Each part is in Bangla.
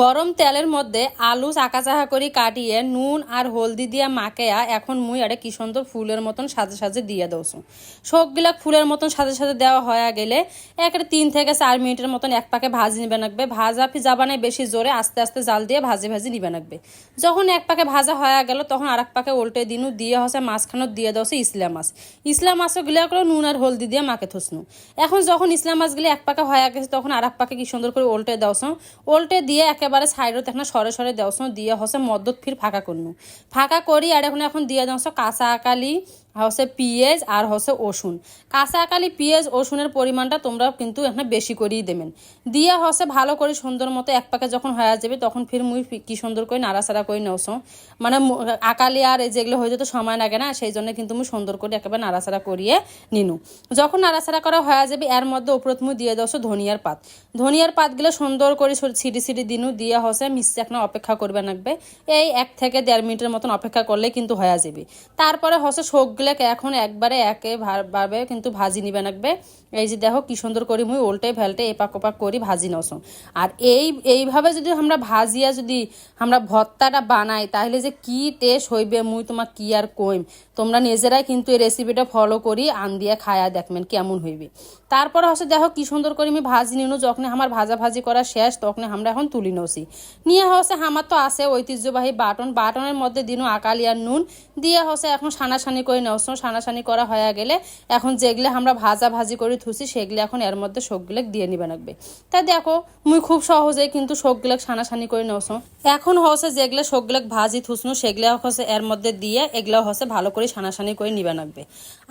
গরম তেলের মধ্যে আলু চাকা চাকা করে কাটিয়ে নুন আর হলদি দিয়া মাকেয়া এখন মুই আরে কি সুন্দর ফুলের মতন সাজে সাজে দিয়ে দৌছো। সবগুলা ফুলের মতন সাজে সাজে দেওয়া হয়ে গেলে একটা তিন থেকে চার মিনিটের মতন এক পাকে ভাজি নিবে লাগবে। ভাজা ফি যাবানে বেশি জোরে আস্তে আস্তে জাল দিয়ে ভাজি ভাজি নিবে লাগবে। যখন এক পাকে ভাজা হয়ে গেল তখন আর এক পাকে উল্টে দিনু, দিয়ে হসে মাঝখানত দিয়ে দছে ইসলাম মাছ। ইসলাম মাছও গিলা করে নুন আর হলদি দিয়ে মাকে থসনু এখন যখন ইসলাম মাছগুলি এক পাকে হয়ে গেছে তখন আর এক পাকে কি সুন্দর করে উল্টে দাওছ উল্টে দিয়ে একেবারে সাইডত এখন সরে সরে দেওয়া দিয়ে হসে মদ্যত ফির ফাঁকা করনু। ফাঁকা করি, আর এখন এখন দিয়ে দেওয়া কাঁচা আকালি হচ্ছে পিঁয়াজ আর হচ্ছে ওষুন কাঁচা আকালি পিঁয়াজ ওষুনের পরিমাণটা তোমরা কিন্তু এখানে বেশি করেই দেবেন। দিয়ে হচ্ছে ভালো করে সুন্দর মতো এক পাকে যখন হয়ে যাবে, তখন ফির মুই কি সুন্দর করে নাড়াচাড়া করে নেওছ মানে আকালি আর এই যেগুলো হয়ে যেত সময় লাগে না, সেই জন্য কিন্তু মুই সুন্দর করে একেবারে নাড়াচাড়া করিয়ে নিনু। যখন নাড়াচাড়া করা হয়ে যাবে, এর মধ্যে উপরে তুমি দিয়ে দাও ধনিয়ার পাত। ধনিয়ার পাতগুলো সুন্দর করে ছিটি ছিটি দিনু, দিয়ে হসে মিশছে এখন অপেক্ষা করবে লাগবে। এই এক থেকে দেড় মিনিটের মতন অপেক্ষা করলে কিন্তু হয়ে যাবে। তারপরে হসে শোকগুলোকে এখন একবারে একে ভাবে কিন্তু ভাজি নিবে লাগবে এই যে দেখো কি সুন্দর করি মুই উল্টে ভেলটে এপাক ওপাক করি ভাজি নসো আর এই, এইভাবে যদি আমরা ভাজিয়া যদি আমরা ভর্তাটা বানাই, তাহলে যে কি টেস্ট হইবে মুই তোমার কি আর কইম। তোমরা নিজেরাই কিন্তু এই রেসিপিটা ফলো করি, আন দিয়ে খায়া দেখবেন কেমন হইবে। তারপর হচ্ছে দেখো কি সুন্দর করে আমি ভাজি নিনু, যখন আমার ভাজা ভাজি করা শেষ, তখন আমরা এখন তুলি নসি। নিয়ে হচ্ছে আমার তো আছে ঐতিহ্যবাহী বাটন, বাটনের মধ্যে দিনু আকালি আর নুন, দিয়ে হচ্ছে এখন সানাসানি করে নেওস সানাসানি করা হয়ে গেলে এখন যেগুলো আমরা ভাজা ভাজি করে থুসি সেগুলো এখন এর মধ্যে শোকগুলো দিয়ে নিবে লাগবে তা দেখো, মুই খুব সহজেই কিন্তু শোকগুলো সানাসানি করে নেওস এখন হচ্ছে যেগুলো শোকগুলো ভাজি থুসনু সেগুলো হচ্ছে এর মধ্যে দিয়ে এগুলো হচ্ছে ভালো করে সানাসানি করে নিবে লাগবে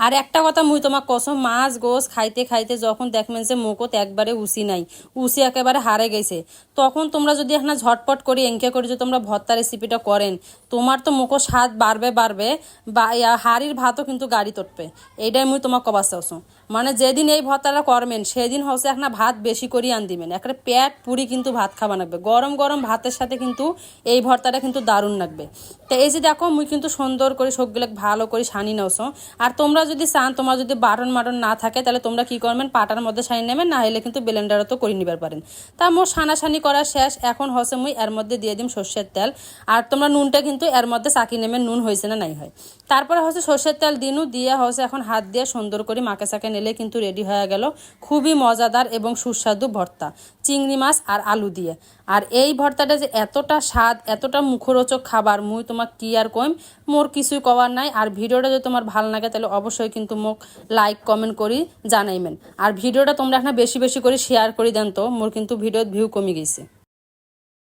আর একটা কথা মুই তোমার কসম, মাছ গোস খাইতে খাইতে যখন দেখবেন যে মুখত একবারে উসি নাই, উসি একেবারে হারে গেছে, তখন তোমরা যদি এখন ঝটপট করে এঁকে করে যদি তোমরা ভর্তা রেসিপিটা করেন, তোমার তো মুখো স্বাদ বাড়বে বাড়বে, বা হাড়ির ভাতও কিন্তু গাড়ি তটপে এইটাই মুই তোমার কবা চাওছো মানে যেদিন এই ভর্তাটা করবেন, সেদিন হচ্ছে এখন ভাত বেশি করে আন দিবেন। একটা পেট পুরি কিন্তু ভাত খাওয়া লাগবে। গরম গরম ভাতের সাথে কিন্তু এই ভর্তাটা কিন্তু দারুণ লাগবে। তো এই যে দেখো, মুই কিন্তু সুন্দর করে সবগুলো ভালো করে সানি নাওছো। আর তোমরা যদি চান, তোমার যদি বাটন মাটন না থাকে, তাহলে তোমরা কি করবেন, পাটার মধ্যে সানি নেবেন, না হলে কিন্তু ব্লেন্ডারও তো করে নিবার পারেন। তা মোর সানাসানি করা শেষ, এখন হচ্ছে মুই এর মধ্যে দিয়ে দিম সর্ষের তেল। আর তোমরা নুনটা কিন্তু এর মধ্যে চাকি নেবেন নুন হয়েছে না নাই হয়। তারপরে হচ্ছে সর্ষের তেল দিনু, দিয়ে হচ্ছে এখন হাত দিয়ে সুন্দর করে মাকে চাকে নিলে কিন্তু রেডি হয়ে গেল খুবই মজাদার এবং সুস্বাদু ভর্তা, চিংড়ি মাছ আর আলু দিয়ে। আর এই ভর্তাটা যে এতটা স্বাদ, এতটা মুখরোচক খাবার, মুই তোমার কি আর কইম, মোর কিছুই কবার নাই। আর ভিডিওটা যদি তোমার ভালো লাগে, তাহলে অবশ্যই কিন্তু মোক লাইক কমেন্ট করি, জানাইবেন। আর ভিডিওটা তোমরা এখন বেশি বেশি করে শেয়ার করে দেন তো, মোর কিন্তু ভিডিওর ভিউ কমে গেছে।